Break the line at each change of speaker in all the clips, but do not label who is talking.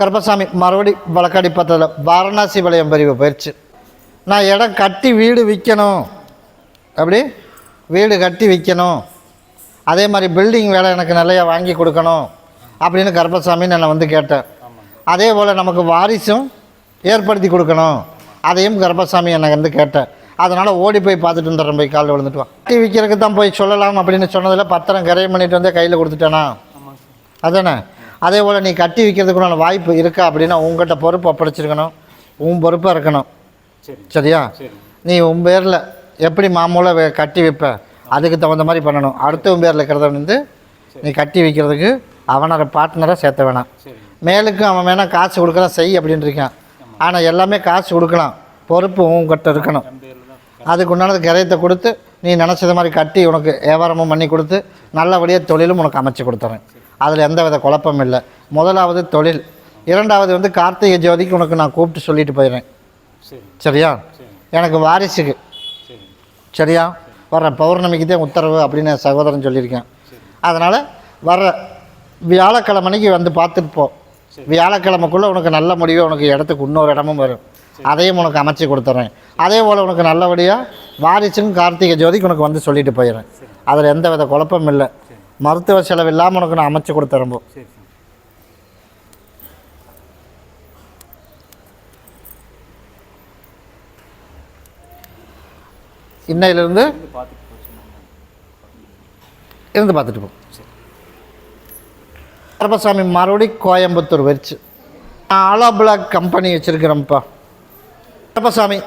கருப்பசாமி மறுபடி வழக்காடி பத்தத்தில் வாரணாசி வளையம் பிரிவு போயிடுச்சு நான் இடம் கட்டி வீடு விற்கணும் அப்படி? வீடு கட்டி விற்கணும் அதே மாதிரி பில்டிங் வேலை எனக்கு நிறையா வாங்கி கொடுக்கணும் அப்படின்னு கருப்பசாமி நான் வந்து கேட்டேன் அதே போல் நமக்கு வாரிசும் ஏற்படுத்தி கொடுக்கணும். அதையும் கருப்பசாமி என்னை வந்து கேட்டேன் அதனால் ஓடி போய் பார்த்துட்டு வந்துடுறேன் போய் காலில் விழுந்துட்டு கட்டி விற்கிறதுக்கு தான் போய் சொல்லலாம் அப்படின்னு சொன்னதில் பத்திரம் கரையம் பண்ணிட்டு வந்து கையில் கொடுத்துட்டேனா? அதானே? அதே போல் நீ கட்டி விற்கிறதுக்குள்ள வாய்ப்பு இருக்கா அப்படின்னா உங்கள்கிட்ட பொறுப்பு ஒப்படைச்சிருக்கணும். உன் பொறுப்பாக இருக்கணும்.
சரி.
சரியா?
சரி.
நீ உன் பேரில் எப்படி மாமூலாக கட்டி வைப்ப? அதுக்கு தகுந்த மாதிரி பண்ணணும். அடுத்தவன் பேரில் இருக்கிறத வந்து நீ கட்டி வைக்கிறதுக்கு அவனோட பார்ட்னரை சேர்த்த வேணாம்.
சரி.
மேலுக்கு அவன் வேணால் காசு கொடுக்கலாம் செய் அப்படின்னு இருக்கான். ஆனால் எல்லாமே காசு கொடுக்கலாம். பொறுப்பு உங்ககிட்ட இருக்கணும். அதுக்கு உண்டானது கிரயத்தை கொடுத்து நீ நினச்சது மாதிரி கட்டி உனக்கு வியாபாரமும் பண்ணி கொடுத்து நல்லபடியாக தொழிலும் உனக்கு அமைச்சு கொடுத்துறேன். அதில் எந்த வித குழப்பமும் இல்லை. முதலாவது தொழில். இரண்டாவது வந்து கார்த்திகை ஜோதிக்கு உனக்கு நான் கூப்பிட்டு சொல்லிட்டு போயிடுறேன்.
சரி.
சரியா?
சரி.
எனக்கு வாரிசுக்கு.
சரி.
சரியா? வர்ற பௌர்ணமிக்கு தான் உத்தரவு அப்படின்னு சகோதரன் சொல்லியிருக்கேன். அதனால் வர்ற வியாழக்கிழமைக்கு வந்து பார்த்துட்டு போ. வியாழக்கிழமைக்குள்ளே உனக்கு நல்ல முடிவு உனக்கு இடத்துக்கு இன்னொரு இடமும் வரும். அதையும் உனக்கு அமைச்சு கொடுத்துட்றேன் அதே போல் உனக்கு நல்லபடியாக வாரிசும் கார்த்திகை ஜோதிக்கு உனக்கு வந்து சொல்லிட்டு போயிடுறேன். அதில் எந்த வித குழப்பமும் இல்லை. மருத்துவ செலவு இல்லாமல் உனக்கு நான் அமைச்சு கொடுத்துறேன் போ.
சரி சரி.
இன்னையிலிருந்து இருந்து பார்த்துட்டு போ கருப்பசாமி மறுபடி கோயம்புத்தூர் வச்சு நான் ஆலா பிளாக் கம்பெனி வச்சுருக்கிறேன்ப்பா. கருப்பசாமி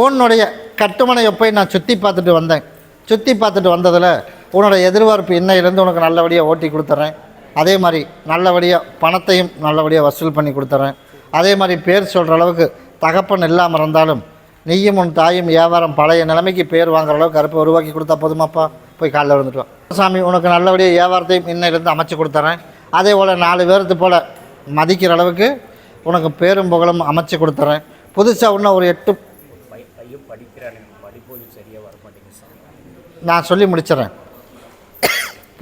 உன்னுடைய கட்டுமனையை போய் நான் சுற்றி பார்த்துட்டு வந்தேன். சுற்றி பார்த்துட்டு வந்ததில் உன்னோட எதிர்பார்ப்பு இன்னையிலேருந்து உனக்கு நல்லபடியாக ஓட்டி கொடுத்துட்றேன் அதே மாதிரி நல்லபடியாக பணத்தையும் நல்லபடியாக வசூல் பண்ணி கொடுத்துட்றேன் அதே மாதிரி பேர் சொல்கிற அளவுக்கு தகப்பன் இல்லாமல் இருந்தாலும் நீயும் உன் தாயும் வியாபாரம் பழைய நிலைமைக்கு பேர் வாங்குற அளவுக்கு கருப்பை உருவாக்கி கொடுத்தா போதுமாப்பா? போய் காலைல வந்துட்டு வா சாமி உனக்கு நல்லபடியாக வியாபாரத்தையும் இன்னையிலேருந்து அமைச்சு கொடுத்துறேன். அதே போல் நாலு பேர்த்து போல் மதிக்கிற அளவுக்கு உனக்கு பேரும் புகழும் அமைச்சு கொடுத்துறேன். புதுசாக இன்னும் ஒரு எட்டு நான் சொல்லி முடிச்சிடுறேன்.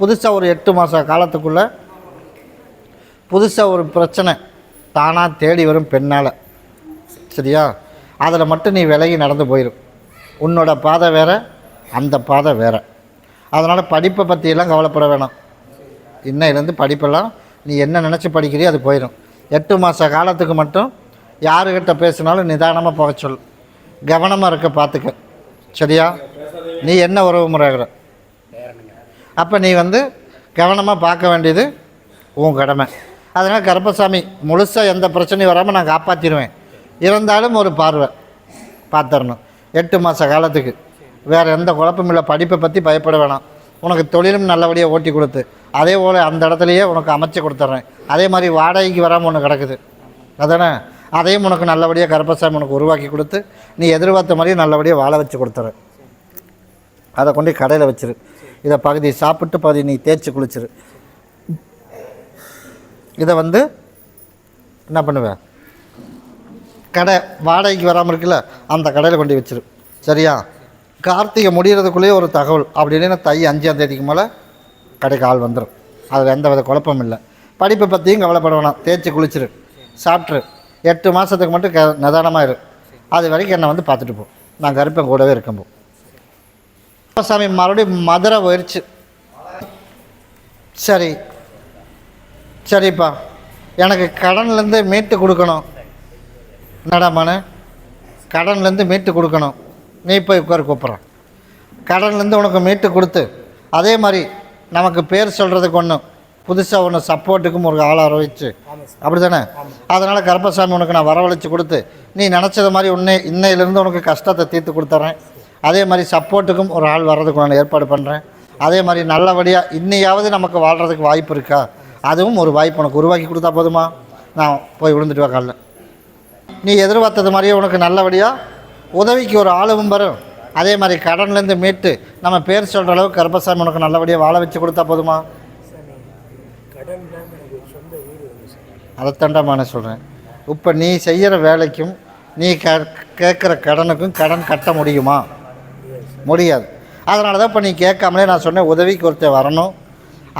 புதுசாக ஒரு எட்டு மாத காலத்துக்குள்ளே புதுசாக ஒரு பிரச்சனை தானாக தேடி வரும் பெண்ணால். சரியா? அதில் மட்டும் நீ விலகி நடந்து போயிடும் உன்னோட பாதை வேற அந்த பாதை வேற. அதனால் படிப்பை பற்றியெல்லாம் கவலைப்பட வேணாம். இன்னையிலேருந்து படிப்பெல்லாம் நீ என்ன நினச்சி படிக்கிறியோ அது போயிடும் எட்டு மாத காலத்துக்கு மட்டும் யாருக்கிட்ட பேசினாலும் நிதானமாக போக சொல். கவனமாக இருக்க பார்த்துக்க சரியா? நீ என்ன உறவு முறைகிற அப்போ நீ வந்து கவனமாக பார்க்க வேண்டியது உன் கடமை. அதனால் கருப்பசாமி முழுசாக எந்த பிரச்சனையும் வராமல் நான் காப்பாற்றிடுவேன் இருந்தாலும் ஒரு பார்வை பார்த்துடணும். எட்டு மாத காலத்துக்கு. வேறு எந்த குழப்பமும் இல்லை. படிப்பை பற்றி பயப்பட வேணாம். உனக்கு தொழிலும் நல்லபடியாக ஓட்டி கொடுத்து அதே போல் அந்த இடத்துலையே உனக்கு அமைச்சு கொடுத்துட்றேன் அதே மாதிரி வாடகைக்கு வராமல் ஒன்று கிடக்குது. அதானே? அதையும் உனக்கு நல்லபடியாக கருப்பசாமி உனக்கு உருவாக்கி கொடுத்து நீ எதிர்பார்த்த மாதிரியும் நல்லபடியாக வாழ வச்சு கொடுத்துறேன் அதை கொண்டு கடையில் வச்சிரு. இதை பகுதி சாப்பிட்டு பகுதி நீ தேய்ச்சி குளிச்சிரு. இதை வந்து என்ன பண்ணுவேன் கடை வாடகைக்கு வராமல் இருக்குல்ல அந்த கடையில் கொண்டு வச்சிரு. சரியா? கார்த்திகை முடிகிறதுக்குள்ளேயே ஒரு தகவல். அப்படி இல்லைன்னா தை அஞ்சாம் தேதிக்கு மேலே கடைக்கு ஆள் வந்துடும் அதில் எந்த வித குழப்பமும் இல்லை. படிப்பை பற்றியும் கவலைப்பட வேணாம். தேய்ச்சி குளிச்சிரு. சாப்பிட்ரு. எட்டு மாதத்துக்கு மட்டும் க நிதானமாக இரு. அது வரைக்கும் என்னை வந்து பார்த்துட்டு போ. நான் கருப்பன் கூடவே இருக்கேன் போ சாமி மறுபடியும் மதுரை போயிடுச்சு சரி. சரிப்பா. எனக்கு கடன்லேருந்து மீட்டு கொடுக்கணும். நடமான கடன்லேருந்து மீட்டு கொடுக்கணும். நீ போய் உட்கார கூப்பிட்றேன். கடன்லேருந்து உனக்கு மீட்டு கொடுத்து. அதே மாதிரி நமக்கு பேர் சொல்கிறதுக்கு ஒன்று புதுசாக ஒன்று சப்போர்ட்டுக்கும் ஒரு ஆள் வச்சு அப்படி தானே அதனால் கருப்பசாமி உனக்கு நான் வரவழைச்சி கொடுத்து நீ நினச்சது மாதிரி உன்னே இன்னையிலேருந்து உனக்கு கஷ்டத்தை தீர்த்து கொடுத்துட்றேன் அதே மாதிரி சப்போர்ட்டுக்கும் ஒரு ஆள் வர்றதுக்கு நான் ஏற்பாடு பண்ணுறேன் அதே மாதிரி நல்லபடியாக இன்னையாவது நமக்கு வாழ்கிறதுக்கு வாய்ப்பு இருக்கா? அதுவும் ஒரு வாய்ப்பு உனக்கு உருவாக்கி கொடுத்தா போதுமா? நான் போய் விழுந்துட்டு வா காலில். நீ எதிர்பார்த்தது மாதிரியே உனக்கு நல்லபடியாக உதவிக்கு ஒரு ஆளவும் வரும். அதே மாதிரி கடன்லேருந்து மீட்டு நம்ம பேர் சொல்கிற அளவுக்கு கருப்பசாமி உனக்கு நல்லபடியாக வாழ வச்சு கொடுத்தா போதுமா? அதைத்தாண்டா நான் சொல்கிறேன் இப்போ நீ செய்கிற வேலைக்கும் நீ க கேட்குற கடனுக்கும் கடன் கட்ட முடியுமா? முடியாது. அதனால தான் இப்போ நீ கேட்காமலே நான் சொன்னேன் உதவிக்கு ஒருத்தர் வரணும்.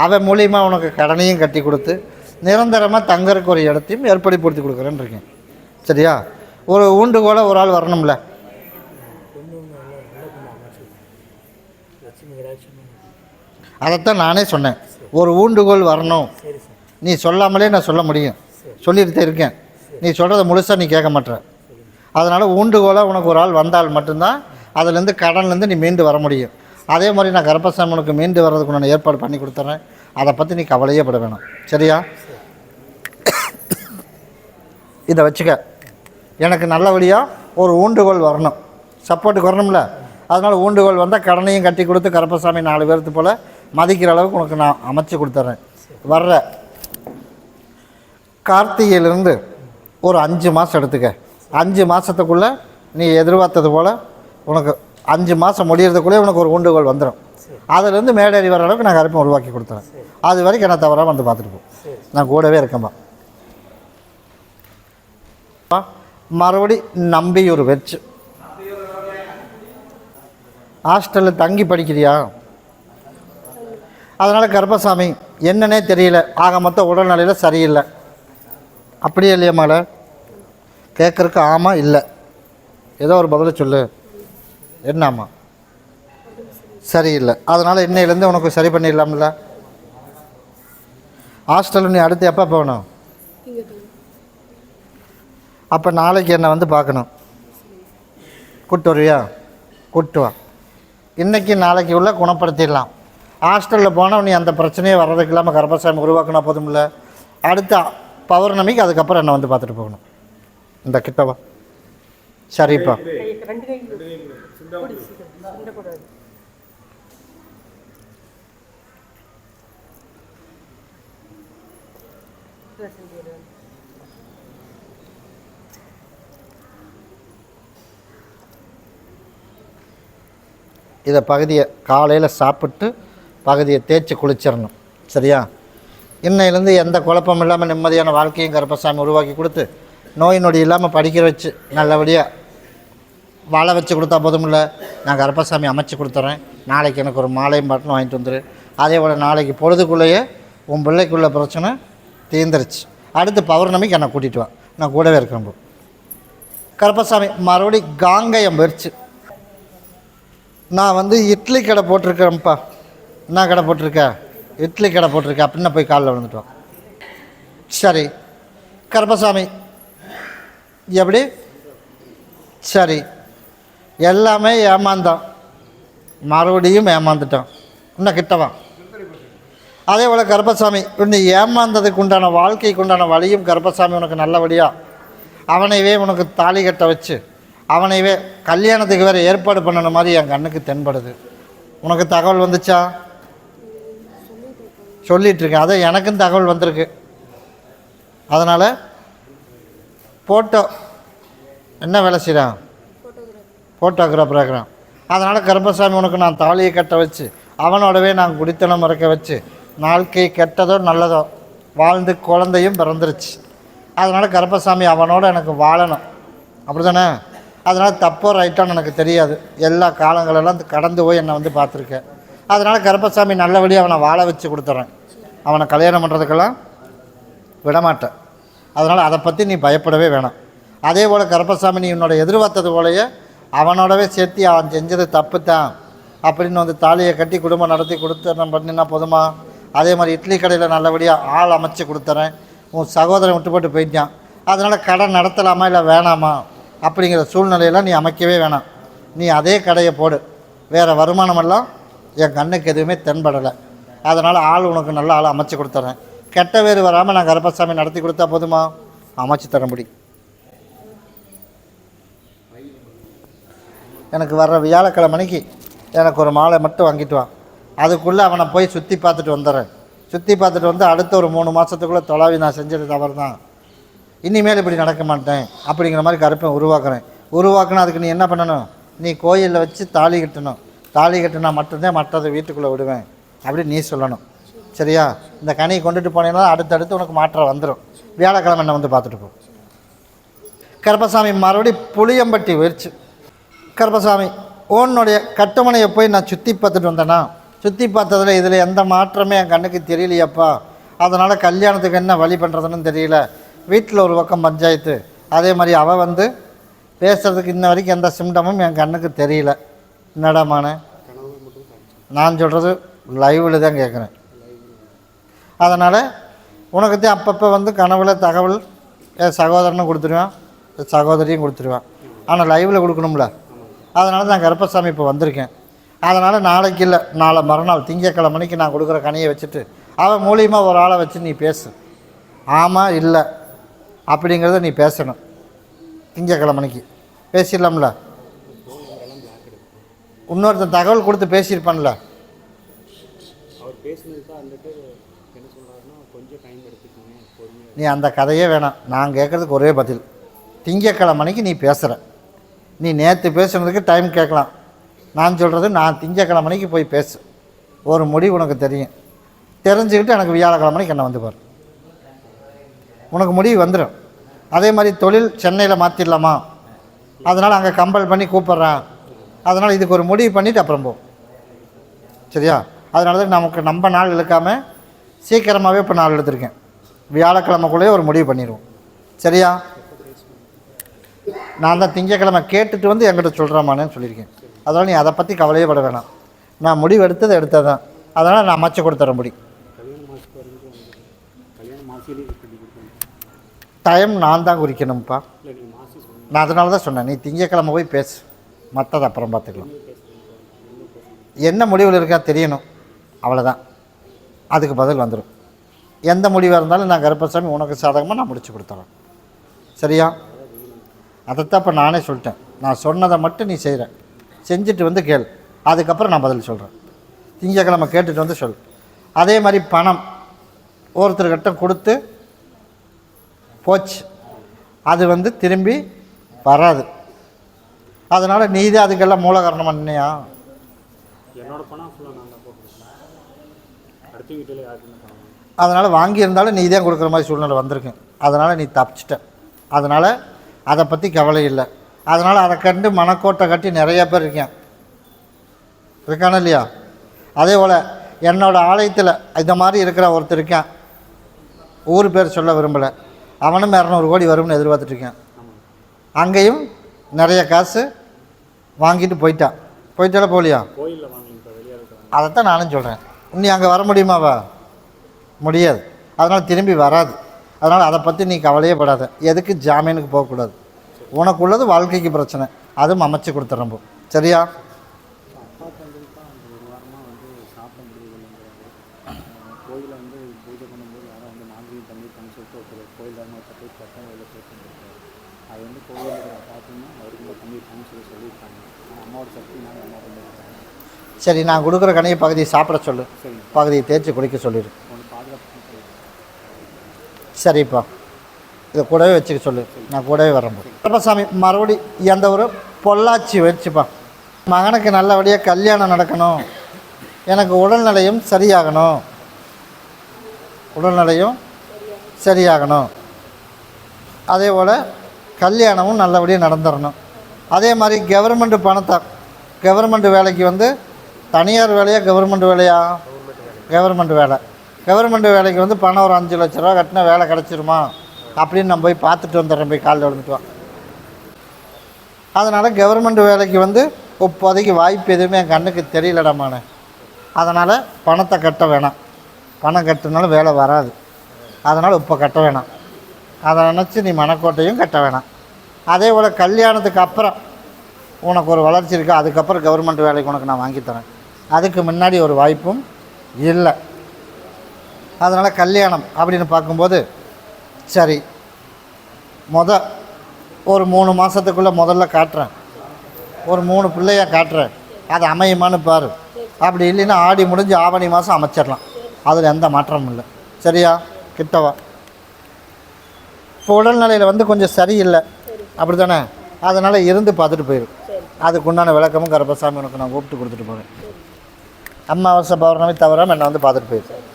அவன் மூலியமாக உனக்கு கடனையும் கட்டி கொடுத்து நிரந்தரமாக தங்கறக்கு ஒரு இடத்தையும் ஏற்படுத்தி கொடுக்குறேன்னு இருக்கேன். சரியா? ஒரு ஊண்டுகோலை ஒரு ஆள் வரணும்ல. அதைத்தான் நானே சொன்னேன். ஒரு ஊண்டுகோல் வரணும். நீ சொல்லாமலே நான் சொல்ல முடியும். சொல்லிட்டு இருக்கேன். நீ சொல்கிறத முழுசாக நீ கேட்க மாட்ற அதனால் ஊண்டுகோலாக உனக்கு ஒரு ஆள் வந்தால் மட்டும்தான் அதுலேருந்து கடன்லேருந்து நீ மீண்டு வர முடியும். அதே மாதிரி நான் கர்ப்பசாமனுக்கு உனக்கு மீண்டு வர்றதுக்கு நான் ஏற்பாடு பண்ணி கொடுத்துட்றேன் அதை பற்றி நீ கவலையே பட வேணும். சரியா? இதை வச்சுக்க. எனக்கு நல்லபடியாக ஒரு ஊண்டுகோல் வரணும். சப்போர்ட்டுக்கு வரணும்ல? அதனால் ஊண்டுகோல் வந்தால் கடனையும் கட்டி கொடுத்து கருப்பசாமி நாலு பேர்த்து போல் மதிக்கிற அளவுக்கு உனக்கு நான் அமைச்சு கொடுத்துட்றேன் வர்ற கார்த்திகையிலேருந்து ஒரு அஞ்சு மாதம் எடுத்துக்க. அஞ்சு மாதத்துக்குள்ளே நீ எதிர்பார்த்தது போல் உனக்கு அஞ்சு மாதம் முடியறதுக்குள்ளே உனக்கு ஒரு ஊண்டுகோல் வந்துடும் அதுலேருந்து மேடேறி வர அளவுக்கு நான் கருப்பை உருவாக்கி கொடுத்துறேன் அது வரைக்கும் என்ன தவறாக வந்து பார்த்துட்டு போ. நான் கூடவே இருக்கேன்பா பா, மறுபடி நம்பியூர் வச்சு ஹாஸ்டலில் தங்கி படிக்கிறியா? அதனால் கர்ப்பசாமி என்னன்னே தெரியல. ஆக மொத்தம் உடல்நிலையில் சரியில்லை. அப்படியே இல்லையா கேட்குறக்கு ஆமாம் இல்லை. ஏதோ ஒரு பதிலை சொல்லு. என்ன சரியில்லை. அதனால் இன்னையிலேருந்து உனக்கு சரி பண்ணிடலாம்ல? ஹாஸ்டலில் நீ அடுத்து எப்போ போகணும்? அப்போ நாளைக்கு என்னை வந்து பார்க்கணும். கூட்டு வருவியா கூப்பிட்டு வா. இன்றைக்கி நாளைக்கு உள்ள குணப்படுத்திடலாம். ஹாஸ்டலில் போனால் நீ அந்த பிரச்சனையே வர்றதுக்கு இல்லாமல் கர்ப்பசாமி உருவாக்கினா போதும்ல? அடுத்த பௌர்ணமிக்கு அதுக்கப்புறம் என்னை வந்து பார்த்துட்டு போகணும். இந்த கிட்டவா சரிப்பா. இதை பகுதியை காலையில் சாப்பிட்டு பகுதியை தேய்ச்சி குளிச்சிடணும். சரியா? இன்னையிலேருந்து எந்த குழப்பம் இல்லாமல் நிம்மதியான வாழ்க்கையும் கருப்பசாமி உருவாக்கி கொடுத்து நோய் நொடி இல்லாமல் படிக்க வச்சு நல்லபடியாக வாழை வச்சு கொடுத்தா போதுமில்ல நான் கருப்பசாமி அமைச்சு கொடுத்துறேன். நாளைக்கு எனக்கு ஒரு மாலையும் பாட்டிலும் வாங்கிட்டு வந்துரு. அதே போல் நாளைக்கு பொழுதுக்குள்ளேயே உன் பிள்ளைக்குள்ள பிரச்சனை தீர்ந்துருச்சு. அடுத்து பௌர்ணமிக்கு என்னை கூட்டிகிட்டு வா. நான் கூடவே இருக்கேன் கருப்பசாமி மறுபடி காங்கயம் போயிடுச்சு நான் வந்து இட்லி கடை போட்டிருக்கேன்ப்பா என்ன கடை போட்டிருக்க? இட்லி கடை போட்டிருக்க. அப்படின்னு போய் காலில் விழுந்துட்டோம் சரி. கருப்பசாமி எப்படி? சரி. எல்லாமே ஏமாந்தோம் மறுபடியும் ஏமாந்துட்டோம் இன்னும் கிட்டவா அதே போல் கருப்பசாமி இன்னும் ஏமாந்ததுக்கு உண்டான வாழ்க்கைக்கு உண்டான வழியும் கருப்பசாமி உனக்கு நல்லபடியாக அவனைவே உனக்கு தாலி கட்ட வச்சு அவனைவே கல்யாணத்துக்கு வேறு ஏற்பாடு பண்ணன மாதிரி என் கண்ணுக்கு தென்படுது. உனக்கு தகவல் வந்துச்சா? சொல்லிகிட்ருக்கேன் இருக்கேன் அதான் எனக்கும் தகவல் வந்திருக்கு. அதனால் போட்டோ. என்ன வேலை செய்கிறான் ஃபோட்டோகிராஃபர் இருக்கிறான் அதனால் கருப்பசாமி உனக்கு நான் தாலியை கட்ட வச்சு அவனோடவே நான் குடித்தனம் மறக்க வச்சு நாள்கை கெட்டதோ நல்லதோ வாழ்ந்து குழந்தையும் பிறந்துருச்சு. அதனால் கருப்பசாமி அவனோட எனக்கு வாழணும். அப்படி தானே அதனால் தப்போ ரைட்டோன்னு எனக்கு தெரியாது. எல்லா காலங்களெல்லாம் கடந்து போய் என்னை வந்து பார்த்துருக்கேன் அதனால் கருப்பசாமி நல்லபடியாக அவனை வாழ வச்சு கொடுத்துட்றேன். அவனை கல்யாணம் பண்ணுறதுக்கெல்லாம் விடமாட்டேன். அதனால் அதை பற்றி நீ பயப்படவே வேணாம். அதே போல் கருப்பசாமி நீ உன்னோட எதிர்பார்த்தது போலயே அவனோடவே சேர்த்து அவன் செஞ்சது தப்பு தான் அப்படின்னு வந்து தாலியை கட்டி குடும்பம் நடத்தி கொடுத்து நான் பண்ணினா போதுமா? அதே மாதிரி இட்லி கடையில் நல்லபடியாக ஆள் அமைச்சு கொடுத்துறேன். உன் சகோதரன் விட்டு போட்டு போயிட்டான். அதனால் கடை நடத்தலாமா இல்லை வேணாமா? அப்படிங்கிற சூழ்நிலையெல்லாம் நீ அமைக்கவே வேணாம். நீ அதே கடையை போடு. வேறு வருமானமெல்லாம் என் கண்ணுக்கு எதுவுமே தென்படலை. அதனால் ஆள் உனக்கு நல்ல ஆள் அமைச்சு கொடுத்துட்றேன் கெட்ட பேர் வராமல் நான் கருப்பசாமி நடத்தி கொடுத்தா போதுமா? அமைச்சு தர முடியும் எனக்கு வர்ற வியாழக்கிழமைக்கு எனக்கு ஒரு மாலை மட்டும் வாங்கிட்டு வா. அதுக்குள்ளே அவனை போய் சுற்றி பார்த்துட்டு வந்துடுறேன். சுற்றி பார்த்துட்டு வந்து அடுத்த ஒரு மூணு மாதத்துக்குள்ளே தொலாவி நான் செஞ்சது தவறு தான் இனிமேல் இப்படி நடக்க மாட்டேன். அப்படிங்கிற மாதிரி கருப்பை உருவாக்குறேன். உருவாக்குனா அதுக்கு நீ என்ன பண்ணணும்? நீ கோயிலில் வச்சு தாலி கட்டணும். தாலி கட்டினா மட்டும்தான் மற்றதை வீட்டுக்குள்ளே விடுவேன். அப்படி நீ சொல்லணும். சரியா? இந்த கனியை கொண்டுட்டு போனீங்கன்னா அடுத்தடுத்து உனக்கு மாற்றம் வந்துடும் வியாழக்கிழமை என்ன வந்து பார்த்துட்டு போ. கருப்பசாமி மறுபடி புளியம்பட்டி வெறிச்சு கருப்பசாமி உன்னுடைய கட்டுமனையை போய் நான் சுற்றி பார்த்துட்டு வந்தேன்னா சுற்றி பார்த்ததில் இதில் எந்த மாற்றமே என் கண்ணுக்கு தெரியலையப்பா. அதனால் கல்யாணத்துக்கு என்ன வழி பண்ணுறதுன்னு தெரியல. வீட்டில் ஒரு பக்கம் பஞ்சாயத்து. அதே மாதிரி அவள் வந்து பேசுகிறதுக்கு இன்ன வரைக்கும் எந்த சிம்டமும் என் கண்ணுக்கு தெரியல. என்னடாமான நான் சொல்கிறது லைவில் தான் கேட்குறேன் அதனால் உனக்கு தான் அப்பப்போ வந்து கனவுல தகவல் என் சகோதரனும் கொடுத்துருவேன் என் சகோதரியும் கொடுத்துருவேன். ஆனால் லைவில் கொடுக்கணும்ல? அதனால நான் கருப்பசாமி இப்போ வந்திருக்கேன். அதனால் நாளைக்கு இல்லை நாளை மறுநாள் திங்கக்கிழமைக்கு நான் கொடுக்குற கனியை வச்சுட்டு அவன் மூலியமாக ஒரு ஆளை வச்சு நீ பேசு. ஆமாம் இல்லை அப்படிங்கிறத நீ பேசணும். திங்கக்கிழமைக்கு. பேசிடலாம்ல? இன்னொருத்தன் தகவல் கொடுத்து பேசியிருப்பான்ல? நீ அந்த கதையே வேணாம். நான் கேட்குறதுக்கு ஒரே பதில். திங்கக்கிழமைக்கு நீ பேசுகிற நீ நேற்று பேசுனதுக்கு டைம் கேட்கலாம். நான் சொல்கிறது நான் திங்கக்கிழமைக்கு போய் பேசு. ஒரு முடிவு உனக்கு தெரியும். தெரிஞ்சுக்கிட்டு எனக்கு வியாழக்கிழமைக்கு என்ன வந்து பாரு. உனக்கு முடிவு வந்துடும் அதே மாதிரி தொழில் சென்னையில் மாற்றிடலாமா அதனால் அங்கே கம்பல் பண்ணி கூப்பிட்றேன் அதனால் இதுக்கு ஒரு முடிவு பண்ணிவிட்டு அப்புறம் போ. சரியா? அதனால தான் நமக்கு நம்ம நாள் இழுக்காமல் சீக்கிரமாகவே இப்போ நாள் எடுத்திருக்கேன் வியாழக்கிழமைக்குள்ளேயே ஒரு முடிவு பண்ணிடுவோம். சரியா? நான் தான் திங்கக்கிழமை கேட்டுட்டு வந்து என்கிட்ட சொல்கிறேம்மான்னு சொல்லியிருக்கேன். அதனால் நீ அதை பற்றி கவலையே பட வேணாம். நான் முடிவு எடுத்தது எடுத்தது தான். அதனால் நான் அமைச்சு கொடுத்துறேன் முடி. டைம் நான் தான் குறிக்கணும்ப்பா. நான் அதனால தான் சொன்னேன். நீ திங்கக்கிழமை போய் பேசு. மற்றதை அப்புறம் பார்த்துக்கலாம். என்ன முடிவில் இருக்கா தெரியணும். அவ்வளோதான் அதுக்கு பதில் வந்துடும் எந்த முடிவாக இருந்தாலும் நான் கருப்பசாமி உனக்கு சாதகமாக நான் முடிச்சு கொடுத்துறேன். சரியா? அதைத்தான் இப்போ நானே சொல்லிட்டேன். நான் சொன்னதை மட்டும் நீ செய்கிற செஞ்சுட்டு வந்து கேள். அதுக்கப்புறம் நான் பதில் சொல்கிறேன் திங்கக்கிழமை கேட்டுட்டு வந்து சொல் அதே மாதிரி பணம் ஒருத்தர்கிட்ட கொடுத்து போச்சு. அது வந்து திரும்பி வராது. அதனால் நீ தான் அதுக்கெல்லாம் மூல காரணம் பண்ணியா அதனால் வாங்கியிருந்தாலும் நீ தான் கொடுக்குற மாதிரி சூழ்நிலை வந்திருக்கு. அதனால் நீ தப்பிச்சிட்ட. அதனால் அதை பற்றி கவலை இல்லை. அதனால் அதை கண்டு மனக்கோட்டை கட்டி நிறைய பேர் இருக்கேன். இருக்கானே இல்லையா? அதே போல் என்னோட ஆலயத்தில் இந்த மாதிரி இருக்கிற ஒருத்தர் இருக்கான். ஊர் பேர் சொல்ல விரும்பலை. அவனும் இரநூறு கோடி வரும்னு எதிர்பார்த்துட்டு இருக்கேன். அங்கேயும் நிறைய காசு வாங்கிட்டு போயிட்டான். போயிட்டால போலியா? அதைத்தான் நானும் சொல்கிறேன் நீ அங்கே வர முடியுமாவா? முடியாது. அதனால் திரும்பி வராது. அதனால் அதை பற்றி நீ கவலையே படாத. எதுக்கு ஜாமீனுக்கு போகக்கூடாது. உனக்குள்ளது வாழ்க்கைக்கு பிரச்சனை. அதுவும் அமைச்சு கொடுத்துறம்போ சரியா? சரி நான் கொடுக்குற கனியை பகுதியை சாப்பிட சொல்லு. பகுதியை தேய்ச்சி குளிக்க சொல்லிடு. சரிப்பா. இதை கூடவே வச்சுக்க சொல்லு. நான் கூடவே வரேன் கருப்பசாமி மறுபடி எந்த ஒரு பொள்ளாச்சி வச்சுப்பா. மகனுக்கு நல்லபடியாக கல்யாணம் நடக்கணும். எனக்கு உடல்நிலையும் சரியாகணும். உடல்நிலையும் சரியாகணும். அதே போல் கல்யாணமும் நல்லபடியாக நடந்துடணும். அதே மாதிரி கவர்மெண்ட் பணத்தை கவர்மெண்ட் வேலைக்கு வந்து தனியார் வேலையா கவர்மெண்ட் வேலையா? கவர்மெண்ட் வேலை. கவர்மெண்ட் வேலைக்கு வந்து பணம் ஒரு அஞ்சு லட்ச ரூபா கட்டினா வேலை கிடச்சிருமா? அப்படின்னு நம்ம போய் பார்த்துட்டு வந்துடுறேன் போய் காலில் விழுந்துட்டோம் அதனால் கவர்மெண்ட் வேலைக்கு வந்து இப்போதைக்கு வாய்ப்பு எதுவுமே என் கண்ணுக்கு தெரியலடமான அதனால் பணத்தை கட்ட வேணாம். பணம் கட்டினாலும் வேலை வராது. அதனால் இப்போ கட்ட வேணாம். அதை நினச்சி நீ மனக்கோட்டையும் கட்ட வேணாம். அதே போல் கல்யாணத்துக்கு அப்புறம் உனக்கு ஒரு வளர்ச்சி இருக்குது அதுக்கப்புறம் கவர்மெண்ட் வேலைக்கு உனக்கு நான் வாங்கித்தரேன் அதுக்கு முன்னாடி ஒரு வாய்ப்பும் இல்லை. அதனால் கல்யாணம் அப்படின்னு பார்க்கும்போது சரி முத ஒரு மூணு மாதத்துக்குள்ளே முதல்ல காட்டுறேன். ஒரு மூணு பிள்ளையாக காட்டுறேன். அது அமையுமான்னு பாரு. அப்படி இல்லைன்னா ஆடி முடிஞ்சு ஆவணி மாதம் அமைச்சிடலாம். அதில் எந்த மாற்றமும் இல்லை. சரியா? கிட்டவா? இப்போ உடல்நிலையில் வந்து கொஞ்சம் சரியில்லை. அப்படி தானே அதனால் இருந்து பார்த்துட்டு போயிடும் அதுக்கு உண்டான விளக்கமும் கருப்பசாமி உனக்கு நான் கூப்பிட்டு கொடுத்துட்டு போகிறேன் அமாவாசை பௌர்ணமி தவிர என்னை வந்து பார்த்துட்டு போயிடும்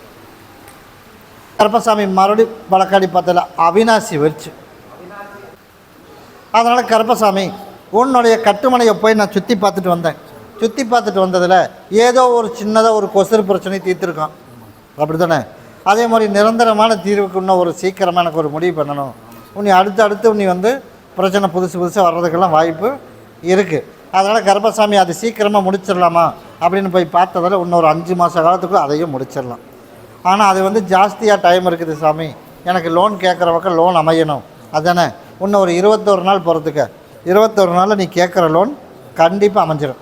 கருப்பசாமி மறுபடி வழக்காடி பார்த்தல அவினாசி வரிச்சு அதனால் கருப்பசாமி உன்னுடைய கட்டுமனையை போய் நான் சுற்றி பார்த்துட்டு வந்தேன். சுற்றி பார்த்துட்டு வந்ததில் ஏதோ ஒரு சின்னதாக ஒரு கொசு பிரச்சனை தீர்த்துருக்கான் அப்படி தானே அதே மாதிரி நிரந்தரமான தீர்வுக்கு இன்னும் ஒரு சீக்கிரமாக எனக்கு ஒரு முடிவு பண்ணணும். உன்னை அடுத்து அடுத்து உன்னை வந்து பிரச்சனை புதுசு புதுசாக வர்றதுக்கெல்லாம் வாய்ப்பு இருக்குது அதனால் கர்ப்பசாமி அது சீக்கிரமாக முடிச்சிடலாமா அப்படின்னு போய் பார்த்ததில் இன்னொரு அஞ்சு மாத காலத்துக்குள்ளே அதையும் முடிச்சிடலாம். ஆனால் அது வந்து ஜாஸ்தியாக டைம் இருக்குது சாமி. எனக்கு லோன் கேட்குற பக்கம் லோன் அமையணும். அதானே? இன்னும் ஒரு இருபத்தோரு நாள் போகிறதுக்கு இருபத்தோரு நாளில் நீ கேட்குற லோன் கண்டிப்பாக அமைஞ்சிடும்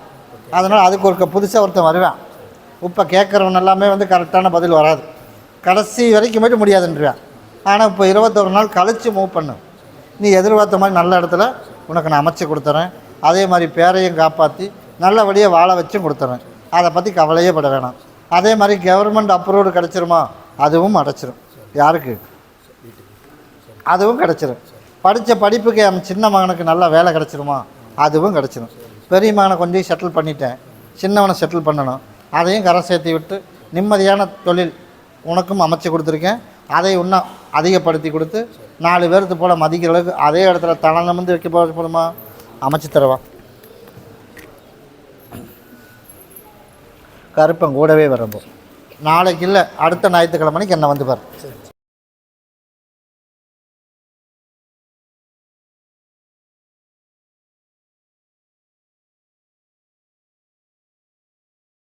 அதனால் அதுக்கு ஒரு புதுசாக ஒருத்தன் வருவேன். இப்போ கேட்குறவன் எல்லாமே வந்து கரெக்டான பதில் வராது. கடைசி வரைக்கும் போய்ட்டு முடியாதுன்றான் ஆனால் இப்போ இருபத்தொரு நாள் கழித்து மூவ் பண்ணு. நீ எதிர்பார்த்த மாதிரி நல்ல இடத்துல உனக்கு நான் அமைச்சு கொடுத்துறேன். அதே மாதிரி பேரையும் காப்பாற்றி நல்லபடியாக வாழ வச்சும் கொடுத்துறேன். அதை பற்றி கவலையே பட வேணாம். அதே மாதிரி கவர்மெண்ட் அப்ரூவ்டு கிடச்சிருமா? அதுவும் அடைச்சிரும். யாருக்கு? அதுவும் கிடச்சிரும். படித்த படிப்புக்கு என் சின்ன மகனுக்கு நல்ல வேலை கிடச்சிருமா? அதுவும் கிடச்சிரும். பெரிய மகனை கொஞ்சம் செட்டில் பண்ணிட்டேன். சின்னவனை செட்டில் பண்ணணும். அதையும் கரை சேர்த்து விட்டு நிம்மதியான தொழில் உனக்கும் அமைச்சு கொடுத்துருக்கேன். அதை இன்னும் அதிகப்படுத்தி கொடுத்து நாலு பேர்த்து போல் மதிக்கிற அளவுக்கு அதே இடத்துல தலை நிமிர்ந்து வைக்க போக போதுமா? அமைச்சு தருவான் கருப்பன் கூடவே வரப்போ நாளைக்கு இல்லை அடுத்த ஞாயிற்றுக்கிழமைக்கு என்னை வந்து பாரு.